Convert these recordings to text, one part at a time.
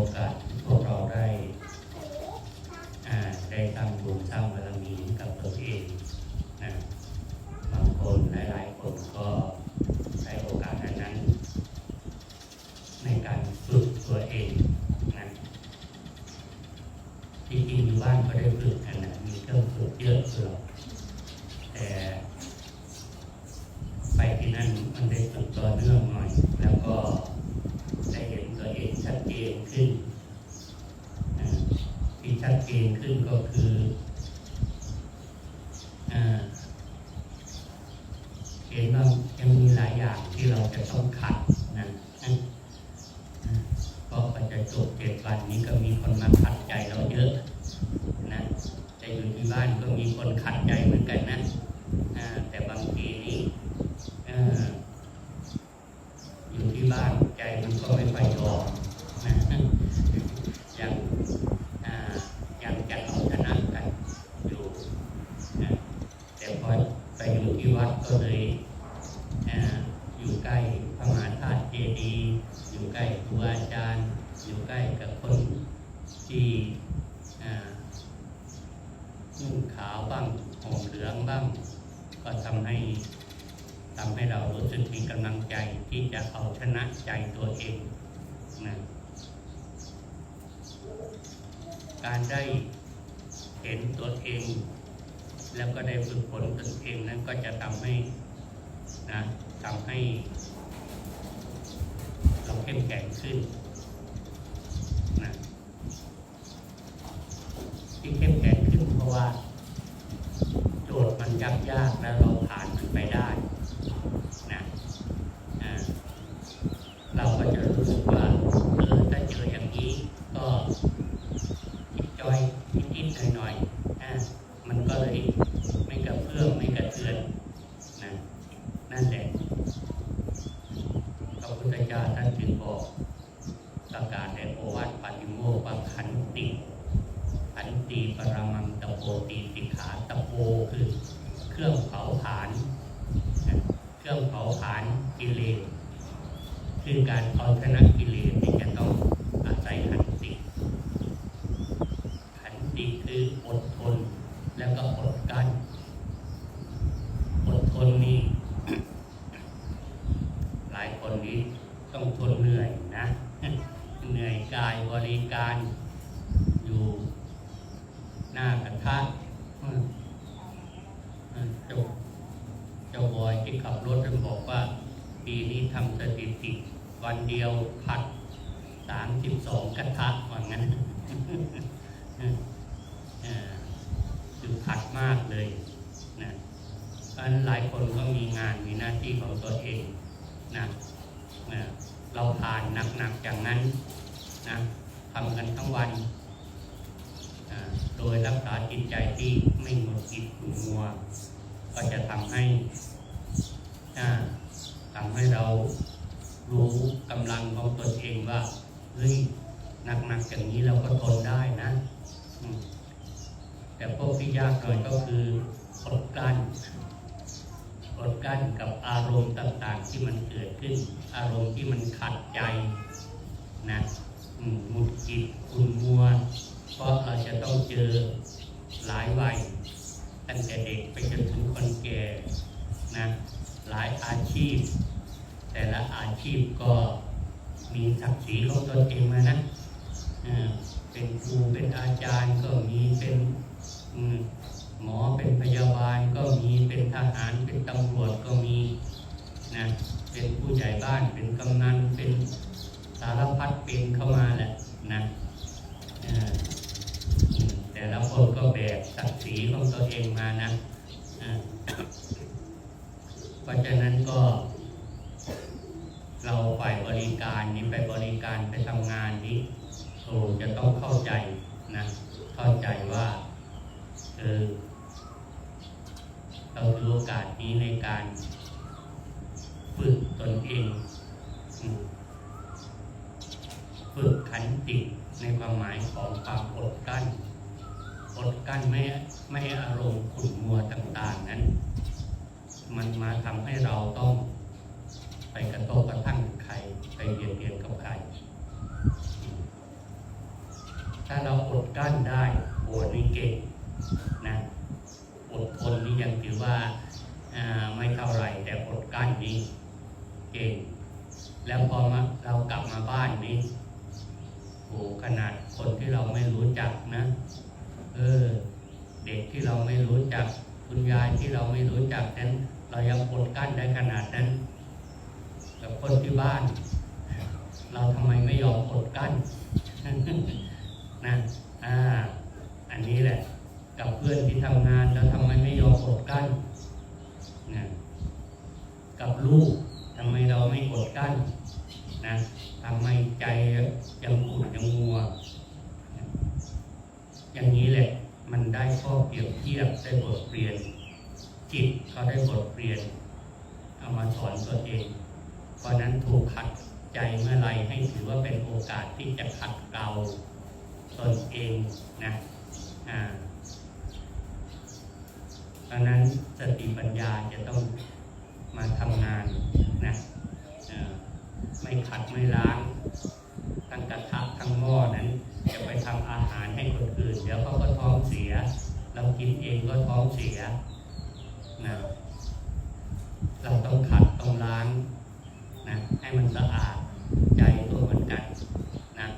โอกาสพวกเราได้าได้ตั้งบุญสร้างบารมีกับตัวเองนะบางคนหลายๆคนก็ใช้โอกาสอันนั้น ในการฝึกตัวเองนะที่จริงอยู่บ้านก็ได้ฝึกกันนะมีเครื่องฝึกเยอะเลยแต่ไปที่นั่นมันได้ฝึกต่อเนื่องหน่อย แล้วก็ได้เห็นตัวเองชัดเจนขึ้นอ่าที่ ชัดเจนขึ้นก็คืออ่าเห็นว่ายังมีหลายอย่างที่เราจะต้องขัดนะนะนะก็ปัจจัยจบเจ็ดวันนี้ก็มีคนมาขัดใจเราเยอะนะแต่อยู่ที่บ้านก็มีคนขัดใจเหมือนกันนะอ่าแต่บางทีนี่ เอ่ออยู่ที่บ้านใจมันก็ไม่ค่อยยอมนะยังอ่ายังจะเอาชนะกันอยู่นะแต่พอไปอยู่ที่วัดก็เลยอ่าอยู่ใกล้พระมหาธาตุเจดีย์อยู่ใกล้ครูอาจารย์ อยู่ใกล้กับคนที่อ่านุ่งขาวบ้างห่มเหลื องบ้าง ก็ทำให้ทำให้เรารู้สึกมีกำลังใจที่จะเอาชนะใจตัวเองนะการได้เห็นตัวเอง แล้วก็ได้ฝึกฝนตนเองนั้นก็จะทำให้นะทำให้ เราเข้มแข็งขึ้นนะที่เข้มแข็งขึ้นเพราะว่า ยากยากๆแล้วเราผ่านมันไปได้นะอ่าเราก็จะรู้สึกว่าเออถ้าเจออย่างนี้ก็จิตจอยนิดๆหน่อยๆอ่ามันก็เลยไม่กระเพื่อมไม่กระเทือนนะนั่นแหละพระพุทธเจ้าท่านจึงบอกประกาศในโอวาทปาติโมกข์ว่าขันติขันติปรมังตะโพตีสิกขาตะโพคือ เครื่องเผาผลาญนเครื่องเผาผลาญกิเลสคือการเอาชนะกิเลสที่จะต้องอาศัยขันติขันติคืออดทนแล้วก็อดกั้นอดทนนี่หลายคนนี้ต้องทนเหนื่อยนะ เหนื่อยกายบริการอยู่หน้ากระทะอืมอืมเจ้าเจ้าบอย ที่ขับรถท่านบอกว่า ปีนี้ทำสถิติวันเดียวผัดสามสิบสองกระทะว่างั้นคือผัดมากเลยนะเพราะฉะนั้นหลายคนก็มีงานมีหน้าที่ของตัวเองนะนะเราผ่านหนักๆอย่างนั้นนะทำกันทั้งวันโดยรักษาจิตใจที่ไม่หงุดหงิดขุ่นมัว ก็จะทำให้ อ่าทำให้เรารู้กำลังของตนเองว่าเฮ้ยหนักๆอย่างนี้เราก็ทนได้นะแต่พวกที่ยากหน่อยก็คืออดกั้นอดกั้นกับอารมณ์ต่างๆ ที่มันเกิดขึ้น อารมณ์ที่มันขัดใจนะอืมหงุดหงิดขุ่นมัวเพราะเราจะต้องเจอหลายวัยตั้งแต่เด็กไปจนถึงคนแก่นะ หลายอาชีพ แต่ละอาชีพก็มีศักดิ์ศรีของตนเองมานะเป็นครูเป็นอาจารย์ก็มีเป็นหมอเป็นพยาบาลก็มีเป็นทหารเป็นตำรวจก็มีนะเป็นผู้ใหญ่บ้านเป็นกำนันเป็นสารพัดเป็นเข้ามาแหละนะแต่ละคนก็แบกศักดิ์ศรีของตัวเองมานะ ราะฉะนั้นก็ เราฝ่ายบริการนี้ไปบริการไปทำงานนี้โอ้จะต้องเข้าใจนะ เข้าใจว่าเออเราถือโอกาสนี้ในการฝึกตนเองฝึกขันติในความหมายของความอดกั้นอดกั้นไม่ไม่ให้อารมณ์ขุ่นมัวต่าง ๆ นั้น มันมาทำให้เราต้องไปกระทบกระทั่งใครไปเบียดเบียนกับใคร ถ้าเราอดกั้นได้โหนี่เก่งนะอดทนนี่ยังถือว่าไม่เท่าไหร่แต่อดกั้นนี่เก่ง แล้วพอมาเรากลับมาบ้านนี้โหขนาดคนที่เราไม่รู้จักนะ เออ เด็กที่เราไม่รู้จัก คุณยายที่เราไม่รู้จักนั้น เรายังอดกั้นได้ขนาดนั้นกับคนที่บ้าน เราทำไมไม่ยอมอดกั้นนะอ่าอันนี้แหละ กับเพื่อนที่ทำงานเราทำไมไม่ยอมอดกั้นนะกับลูกทำไมเราไม่อดกั้นนะทำไมใจยังขุ่นยังมัว อย่างนี้แหละ มันได้ข้อเปรียบเทียบได้บทเรียน จิตเขาได้บทเรียน เอามาสอนตัวเอง เพราะนั้นถูกขัดใจเมื่อไรให้ถือว่าเป็นโอกาสที่จะขัดเกลาตนเองนะอ่าเพราะนั้นสติปัญญาจะต้องมาทำงานนะเอ่อ ไม่ขัดไม่ล้าง ทั้งกระทะทั้งหม้อนั้นจะไปทำอาหารให้คนอื่น เดี๋ยวเขาก็ท้องเสีย เรากินเองก็ท้องเสียนะเราต้องขัดต้องล้างนะให้มันสะอาดใจก็เหมือนกันนะ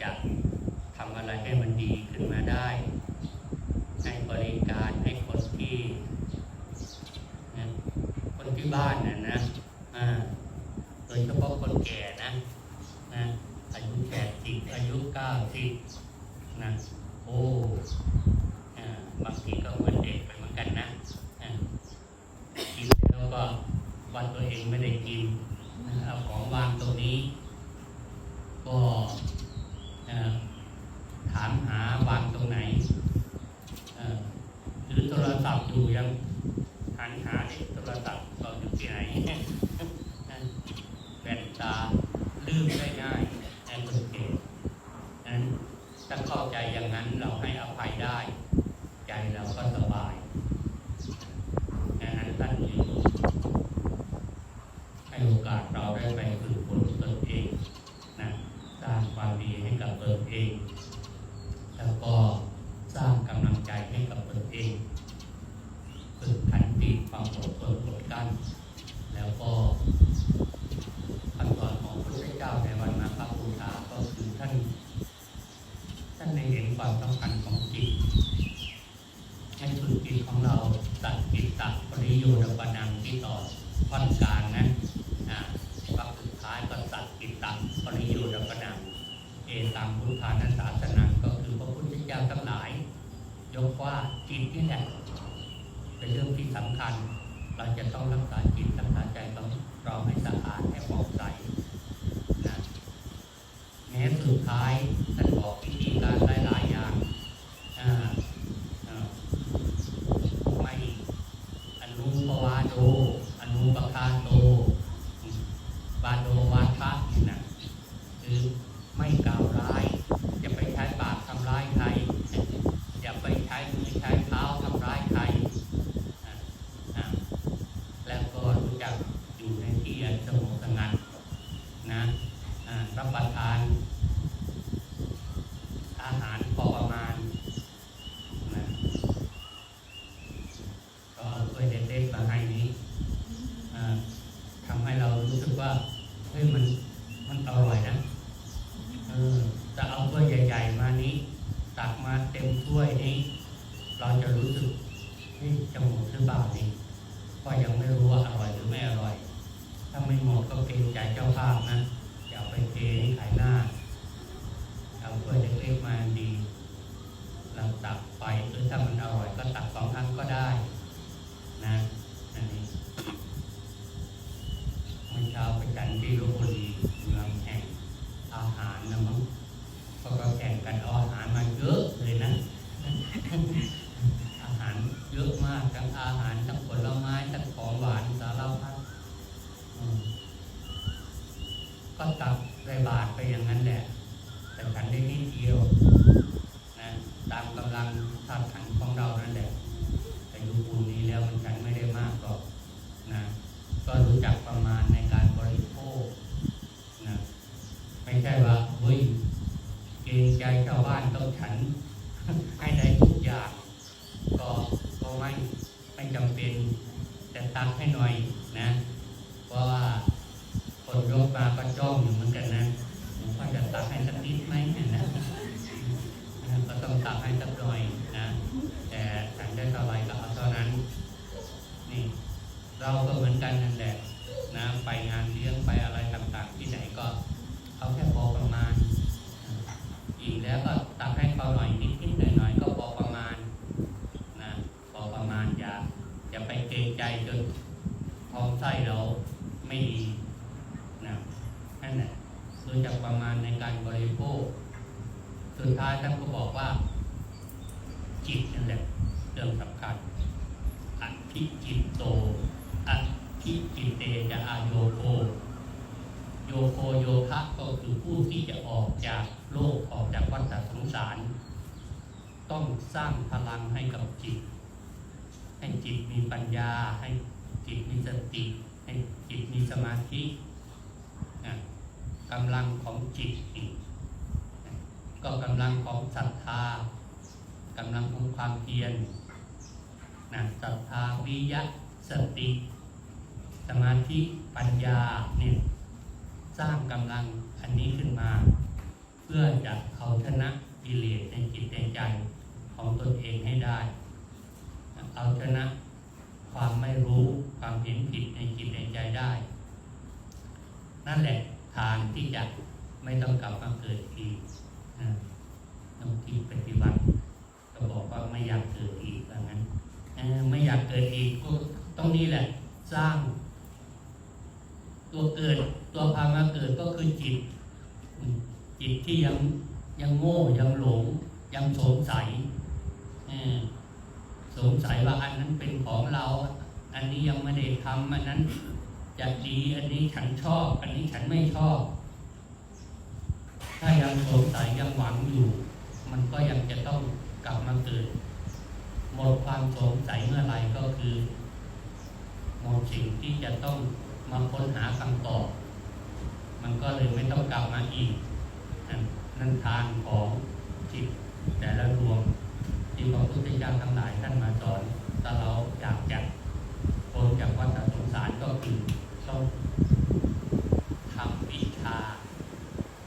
จะทำอะไรให้มันดีขึ้นมาได้ ให้บริการให้คนที่นะคนที่บ้านนะนะอ่า ยเฉพาะคนแก่นะนะอายุแปดสิบอายุเก้าสิบนะโอ้อ่บางทีก็เหมือนเด็กไปเหมือนกันนะกินแล้วก็วันตัวเองไม่ได้กินเอาของวางตรงนี้ ก็อ่าถามหาวางตรงไหนอ่าหรือโทรศัพท์อยู่ยังหันหาที่โทรศัพท์เราอยู่ที่ไหน แว่นตาลืมได้ง่ายแอนคนเก่งนั้นถ้าเข้าใจอย่างนั้นเราให้อภัยได้ ใจเราก็สบายดังนั้นท่านจึงให้โอกาสเราได้ไปฝึกฝนตนเองนะสร้างความดีให้กับตนเอง แล้วก็สร้างกำลังใจให้กับตนเอง ฝึกขันติความอดทนอดกลั้นแล้วก็ คำสอนของพระพุทธเจ้าในวันมาฆบูชาก็คือท่าน ท่านในเห็นความสำคัญของจิต ให้ฝึกจิตของเราตัดจิตตัดปริโยดปนังที่ต่อท่อนกลางนะอ่าวักสุดท้ายก็ตัดจิตตัดปริโยดปนัง เอตังพุทธานัสสาสนังก็คือพระพุทธเจ้าทั้งหลาย ยกว่าจิตนี่แหละ เป็นเรื่องที่สำคัญ เราจะ ต้องรักษาจิตรักษาใจของเราให้สะอาดให้ผ่องใสนะแม้สุดท้ายท่านบอกวิธีการหลายๆอย่างอ่าอ่าไม่อนุปวาโดอนุปคาโตบาโดวาทะนี่นะคือไม่กล่าวร้าย อย่าไปใช้ปากทำร้ายใคร อย่าไปใช้มือใช้เท้าทำร้ายใครอ่าอ่า แล้วก็รู้จักอยู่ในที่อันสงบสงัดนะอ่ารับประทาน อาหารพอประมาณนะก็เอาถ้วยเล็กๆมาให้นี้อ่าทำให้เรารู้สึกว่าเฮ้ยมันมันอร่อยนะเออจะเอาถ้วยใหญ่ ๆ มานี้ ตักมาเต็มถ้วยนี้ เราจะรู้สึกเฮ้ยจะหมดหรือเปล่านี่ ก็ยังไม่รู้ว่าอร่อยหรือไม่อร่อย ถ้าไม่หมดก็เกรงใจเจ้าภาพนะ อย่าเอาไปเทให้ขายหน้าเอาถ้วยเล็กๆมาดี เราตักไปหรือถ้ามันอร่อยก็ตักสองครั้งก็ได้ นะอันนี้เมื่อเช้าไปกันที่ลบบุรีเมืองแห่งอาหารนะมั้งเขาก็แข่งกันเอาอาหารมาเยอะเลยนะ อาหาร เยอะมากทั้งอาหารทั้งผลไม้ทั้งของหวานสารพัดก็ตับาทไปอย่างนั้นแหละ แต่ฉันได้นิดเดียวนะตามกำลังธาตุขันธ์ของเรานั่นแหละ แต่ยุคปูนนี้แล้วมันฉันไม่ได้มากหรอกนะ ก็รู้จักประมาณในการบริโภคนะ ไม่ใช่ว่าเฮ้ยเกรงใจ ใจชาวบ้านต้องฉัน ให้ได้ทุกอย่าง ก็ ก็ไม่ไม่จำเป็นแต่ตักให้หน่อยนะ เพราะว่าคนยกมาก็จ้องอยู่เหมือนกันนะหลวงพ่อจะตักให้สักนิดไหมเนี่ยนะก็ต้องตักให้สักหน่อยนะ แต่ฉันได้เท่าไรก็เอาเท่านั้น นี่ เราก็เหมือนกันนั่นแหละนะ ไปงานเลี้ยงไปอะไรต่างๆ ที่ไหนก็เอาแค่พอประมาณ อีกแล้วก็ตักให้เขาหน่อยนิดๆหน่อยๆก็พอประมาณนะพอประมาณอย่าอย่าไปเกรงใจจนท้องไส้เราไม่ดีนะนั่นแหละรู้จักประมาณในการบริโภค สุด ท้ายท่านก็บอกว่า จิตนั่นแหละเรื่องสำคัญอัธิจิตโตอัธิจิตเตจะอาโยโคโยโคโยคะก็คือผู้ที่จะออกจากโลกออกจากวัฏสงสาร ต้องสร้างพลังให้กับจิต ให้จิตมีปัญญา ให้จิตมีสติ ให้จิตมีสมาธิกำลังของจิตนี่นะ ก็กำลังของศรัทธากำลังของความเพียรนะศรัทธาวิยะสติ สมาธิปัญญาเนี่ยสร้างกำลังอันนี้ขึ้นมา เพื่อจะเอาชนะกิเลสในจิตในใจของตนเองให้ได้ เอาชนะความไม่รู้ความเห็นผิดในจิตในใจได้ นั่นแหละทางที่จะไม่ต้องกลับมาเกิดอีก ต้องที่ปฏิบัติก็บอกว่าไม่อยากเกิดอีกว่างั้นไม่อยากเกิดอีกก็ต้องนี่แหละ สร้าง ตัวเกิด ตัวพามาเกิดก็คือจิต จิตที่ยังยังโง่ยังหลง ยังสงสัยสงสัยว่าอันนั้นเป็นของเรา อันนี้ยังไม่ได้ทำอันนั้นจะดีอันนี้ฉันชอบ อันนี้ฉันไม่ชอบ ถ้ายังสงสัยยังหวังอยู่ มันก็ยังจะต้องกลับมาเกิด หมดความสงสัยเมื่อไรก็คือหมดสิ่งที่จะต้องมาค้นหาคำตอบ มันก็เลยไม่ต้องกลับมาอีก นั่นทางของจิตแต่ละดวงที่พระพุทธเจ้าทั้งหลายท่านมาสอนถ้าเราอยากจะพ้นจากวัฏสงสารก็คือต้องทำวิชา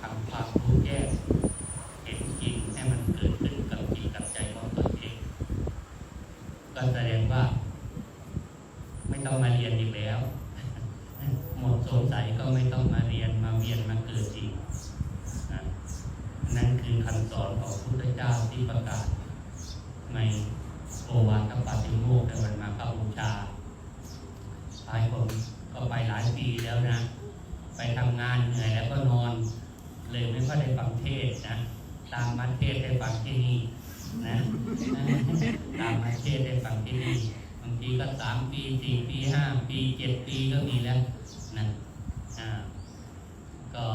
ทำความรู้แจ้งเห็นจริงให้มันเกิดขึ้นกับจิตกับใจของตนเอง ก็แสดงว่า ไม่ต้องมาเรียนอีกแล้ว หมดสงสัยก็ไม่ต้องมาเรียนมาเวียนมาเกิดอีกนะนั่นคือคำสอนของพระพุทธเจ้าที่ประกาศ ในโอวาทปาติโมกข์ในวันมาฆบูชาหลายคนก็ไปหลายปีแล้วนะ ไปทำงานเหนื่อยแล้วก็นอน เลยไม่ค่อยได้ฟังเทศนะ ตามมาเทศน์ได้ฟังที่นี่นะตามมาเทศน์ได้ฟังที่นี่บางทีก็สามปีสี่ปีห้าปีเจ็ดปีก็มีแล้วนะอ่าก็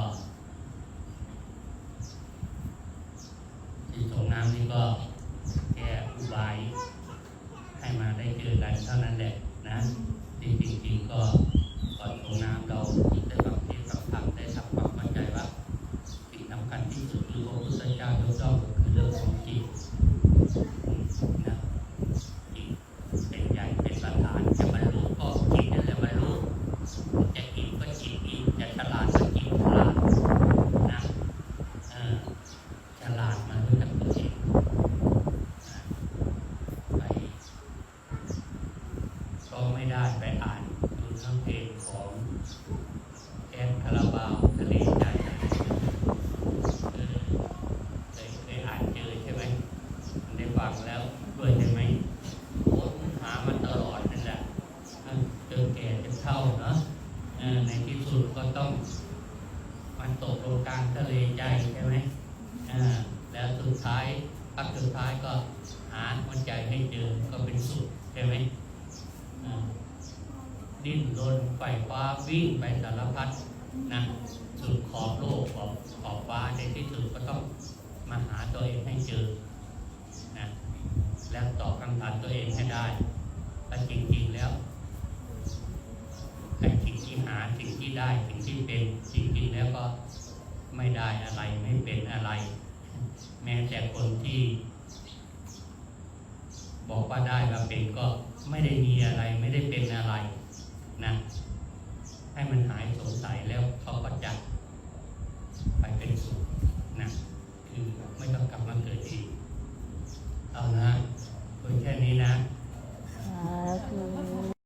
ที่ส่งน้ำนี่ก็แค่อุบาย ให้มาได้เจอกันเท่านั้นแหละนะจริงๆก็ก่อนส่งน้ำเราได้ฟังเทศน์ฟังธรรมได้ทำความเข้าใจว่า สิ่งสำคัญที่สุดคือพระพุทธเจ้ายกย่องก็คือเรื่องของจิตนะจิตเป็นใหญ่เป็นประธานจะบรรลุก็จิตนั่นแหละบรรลุจะกินก็จิตอีกจะฉลาดก็จิตฉลาดนะเออฉลาดมาด้วยกับตัวเองนะไปก็ไม่ได้ไปอ่านดูทั้งเพลงของแอนคาราบาวทะเลใจ เออเคยเคยอ่านเจอใช่ไหมได้ฟังแล้วด้วยใช่ไหมโอ้หามันตลอดนั่นแหละเออจนแก่จนเฒ่าเนาะเออในที่สุดก็ ต้อง มันตกลงกลางทะเลใจใช่ไหมอ่าแล้วสุดท้ายพักสุดท้ายก็หาหัวใจให้เจอก็เป็นสุขใช่ไหมอ่าดิ้นรนไฟฟ้าวิ่งไปสารพัดนะสุดขอบโลกขอบขอบฟ้าในที่สุดก็ต้องมาหาตัวเองให้เจอนะแล้วตอบคำถามตัวเองให้ได้แต่จริงๆแล้ว ที่ได้สิ่งที่เป็นจริงๆแล้วก็ไม่ได้อะไรไม่เป็นอะไร แม้แต่คนที่ บอกว่าได้ว่าเป็นก็ไม่ได้มีอะไรไม่ได้เป็นอะไรนะให้มันหายสงสัยแล้วเขาก็จะ